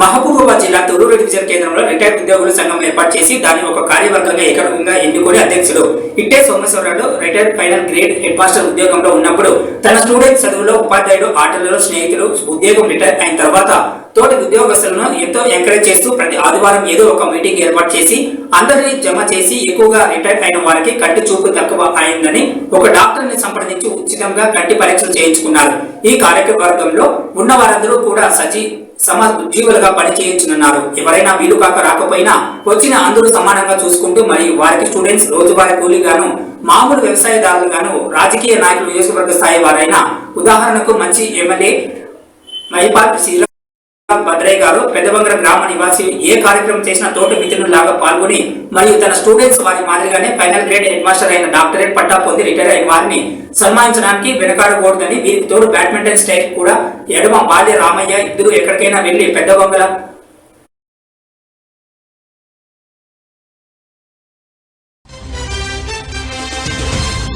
మహబూబాబాద్ జిల్లా తొర్రూరు డివిజన్ కేంద్రంలో రిటైర్డ్ ఉద్యోగుల సంఘం ఏర్పాటు చేసి దాన్ని ఒక కార్యవర్గంగా ఏకగ్రీవంగా ఎన్నుకొని అధ్యక్షుడు. ఇట్టే Someswararao retired final grade head master ఉద్యోగంలో ఉన్నప్పుడు తన స్టూడెంట్ చదువులో ఉపాధ్యాయుడు ఆటలలో స్నేహితులు ఉద్యోగం రిటైర్ అయిన తర్వాత తోటి ఉద్యోగస్తులను ఎంతో ఎంకరేజ్ చేస్తూ ప్రతి ఆదివారం ఏదో ఒక మీటింగ్ ఏర్పాటు చేసి అందరినీ జమ చేసి ఎక్కువగా రిటైర్ అయిన వారికి కంటి చూపు తక్కువ అయిందని ఒక డాక్టర్ని సంప్రదించి ఉచితంగా కంటి పరీక్షలు చేయించుకున్నారు. ఈ కార్యక్రమంలో ఉన్న వారందరూ కూడా సజీ సమ ఉద్యోగులుగా పనిచేయించనున్నారు ఎవరైనా వీలు కాక రాకపోయినా వచ్చిన అందరూ సమానంగా చూసుకుంటూ మరియు వారికి స్టూడెంట్స్ రోజువారీ కూలీగాను మామూలు వ్యవసాయదారులుగాను రాజకీయ నాయకులు నియోజకవర్గ స్థాయి వారైనా ఉదాహరణకు మంచి ఎమ్మెల్యే మైపాల్ శ్రీరామ్ భద్రయ్య గారు పెద్దబంగర గ్రామ నివాసి ఏ కార్యక్రమం చేసినా తోటి మిత్రులాగా పాల్గొని మరియు తన స్టూడెంట్స్ వారి మాదిరిగానే ఫైనల్ గ్రేడ్ హెడ్ మాస్టర్ అయిన డాక్టరేట్ పట్టా పొంది రిటైర్ అయిన వారిని సన్మానించడానికి వెనకాడకూడదని వీరికి తోడు బ్యాడ్మింటన్ స్టైల్ కూడా ఎడమ బాల్య రామయ్య ఇద్దరు ఎక్కడికైనా వెళ్ళి పెద్ద బంగళ